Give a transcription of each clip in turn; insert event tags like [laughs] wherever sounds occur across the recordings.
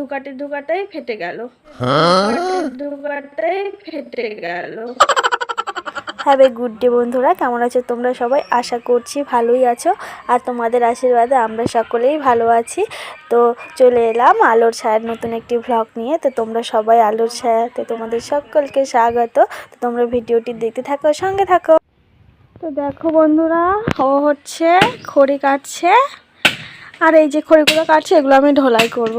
ধুকাতে ধুকাতেই ফেটে গেল। ধুকাতেই ফেটে গেল। হ্যাভ এ গুড ডে বন্ধুরা কেমন আছো তোমরা সবাই? আশা করছি ভালোই আছো। আর তোমাদের আশীর্বাদে আমরা সকলেই ভালো আছি। তো চলে এলাম আলোর ছায়ার নতুন একটি ভ্লগ নিয়ে। তো তোমরা সবাই আলোর ছায়াতে তোমাদের সকলকে স্বাগত। তো তোমরা ভিডিওটি দেখতে থাকো সঙ্গে থাকো। তো দেখো বন্ধুরা ও হচ্ছে খড়ি কাটছে। আর এই যে খড়িগুলো কাটছে এগুলো আমি ঢোলাই করব।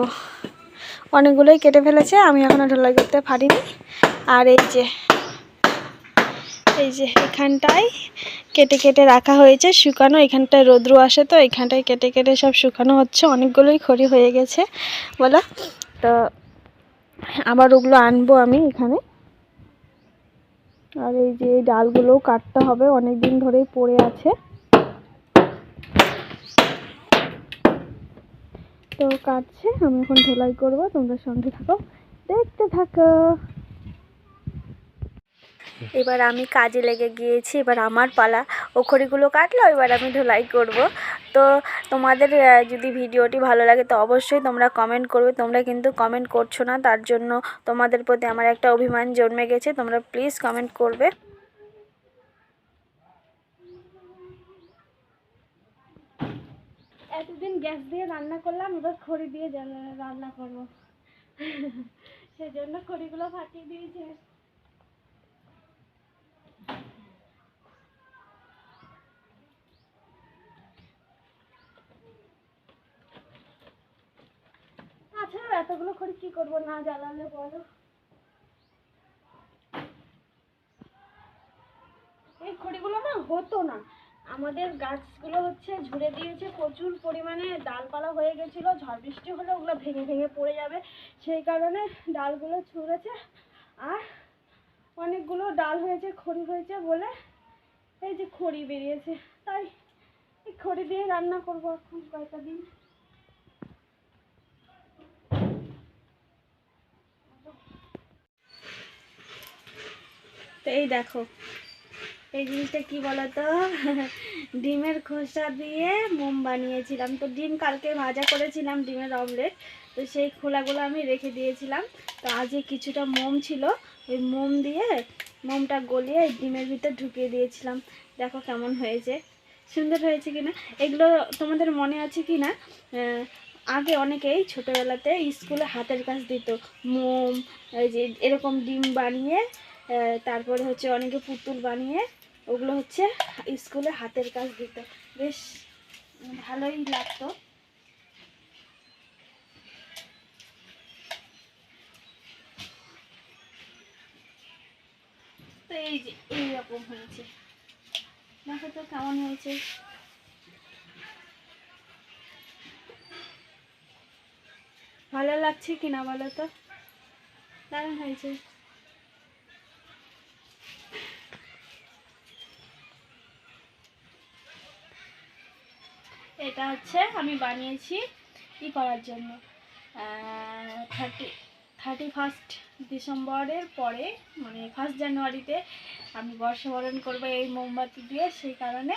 অনেকগুলোই কেটে ফেলেছে, আমি এখনও ঢোলাই করতে পারিনি। আর এই যে এই যে এখানটায় কেটে কেটে রাখা হয়েছে, শুকানো। এখানটায় রৌদ্র আসে তো, এখানটায় কেটে কেটে সব শুকানো হচ্ছে। অনেকগুলোই খড়ি হয়ে গেছে, বলো। তো আবার ওগুলো আনব আমি এখানে। আর এই যে ডালগুলোও কাটতে হবে অনেক দিন ধরেই পড়ে আছে। তো কাটছে, আমি এখন ধোলাই করব, তোমরা সঙ্গে থাকো, দেখতে থাকো। এবার আমি কাজে লেগে গিয়েছি, এবার আমার পালা ও খড়িগুলো কাটলো, এবার আমি ধোলাই করব। তো তোমাদের যদি ভিডিওটি ভালো লাগে, তো অবশ্যই তোমরা কমেন্ট করবে, তোমরা কিন্তু কমেন্ট করছ না, তার জন্য তোমাদের প্রতি আমার একটা অভিমান জন্মে গেছে, তোমরা প্লিজ কমেন্ট করবে। এতদিন গ্যাস দিয়ে রান্না করলাম, এবার খড়ি দিয়ে রান্না করব। সেজন্য খড়িগুলো ফাটিয়ে দিয়েছে। আচ্ছা এতগুলো খড়ি কি করব না জ্বালালে বলো? এই খড়িগুলো না হতো না। আমাদের গাছগুলো হচ্ছে ঝুড়ে দিয়েছে, প্রচুর পরিমাণে ডালপালা হয়ে গেছিল, ঝড় বৃষ্টি হলে ওগুলো ভেঙে ভেঙে পড়ে যাবে। সেই কারণে ডালগুলো ছুঁড়েছে আর অনেকগুলো ডাল হয়েছে, খড়ি হয়েছে বলে এই যে খড়ি বেরিয়েছে। তাই এই খড়ি দিয়ে রান্না করব এখন কয়েকটা দিন। এই দেখো এই জিনিসটা কি বলতো? [laughs] ডিমের খোসা দিয়ে মোম বানিয়েছিলাম। তো ডিম কালকে ভাজা করেছিলাম, ডিমের অমলেট। তো সেই খোলাগুলো আমি রেখে দিয়েছিলাম। তো আজকে কিছুটা মোম ছিল। ওই মোম দিয়ে মোমটা গলিয়ে ডিমের ভিতর ঢুকিয়ে দিয়েছিলাম। দেখো কেমন হয়েছে। সুন্দর হয়েছে কিনা এগুলো তোমাদের মনে আছে কি না? আগে অনেকেই ছোটোবেলাতে স্কুলে হাতের কাজ দিত। মোম, এই যে এরকম ডিম বানিয়ে তারপরে হচ্ছে অনেকে পুতুল বানিয়ে ওগুলো হচ্ছে স্কুলে হাতের কাজ দিত। বেশ ভালোই লাগতো। তো এই যে এইরকম হয়েছে। দেখো তো কেমন হয়েছে। ভালো লাগছে কিনা বলো তো? দারুণ হয়েছে। এটা হচ্ছে আমি বানিয়েছি ই করার জন্য। থার্টি থার্টি ফার্স্ট ডিসেম্বরের পরে মানে ফার্স্ট জানুয়ারিতে আমি বর্ষবরণ করব এই মোমবাতি দিয়ে, সেই কারণে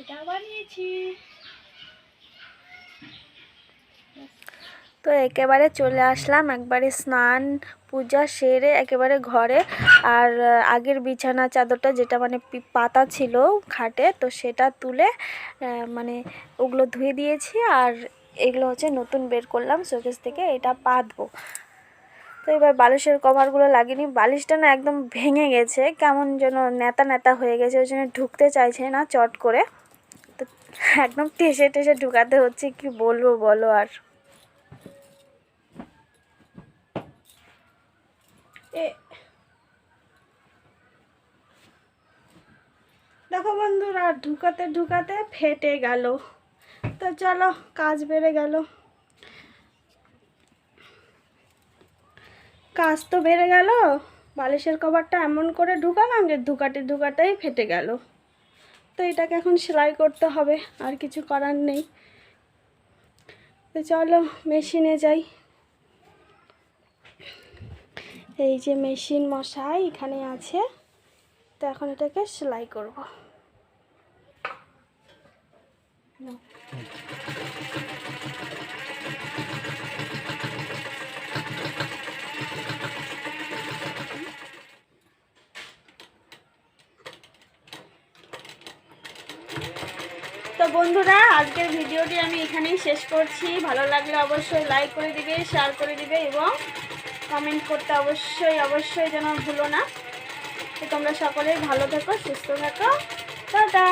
এটা বানিয়েছি। তো একেবারে চলে আসলাম, একবারে স্নান, পূজা সেরে একেবারে ঘরে। আর আগের বিছানা চাদরটা যেটা মানে পাতা ছিল খাটে, তো সেটা তুলে মানে ওগুলো ধুয়ে দিয়েছি। আর এগুলো হচ্ছে নতুন বের করলাম শোকেস থেকে, এটা পাতবো। তো এবার বালিশের কভারগুলো লাগিনি। বালিশটা না একদম ভেঙে গেছে, কেমন যেন নেতা নেতা হয়ে গেছে, ওই জন্য ঢুকতে চাইছে না চট করে। তো একদম টেসে টেসে ঢুকাতে হচ্ছে, কি বলব বলো আর। দেখো বন্ধুরা, ঢুকাতে ঢুকাতে ফেটে গেল। তো চলো, কাজ বেড়ে গেল। কাজ তো বেড়ে গেল। বালিশের কভারটা এমন করে ঢুকালাম যে ঢুকাতে ঢুকাতেই ফেটে গেল। তো এটাকে এখন সেলাই করতে হবে, আর কিছু করার নেই। তো চলো, মেশিনে যাই। এই যে মেশিন মশাই এখানে আছে। তো এখন এটাকে সেলাই করব। তো বন্ধুরা, আজকের ভিডিওটি আমি এখানেই শেষ করছি। ভালো লাগলে অবশ্যই লাইক করে দিবে শেয়ার করে দিবে এবং কমেন্ট করতে অবশ্যই অবশ্যই যেন ভুলো না। তোমরা সকলেই ভালো থেকো সুস্থ থাকো। টাটা!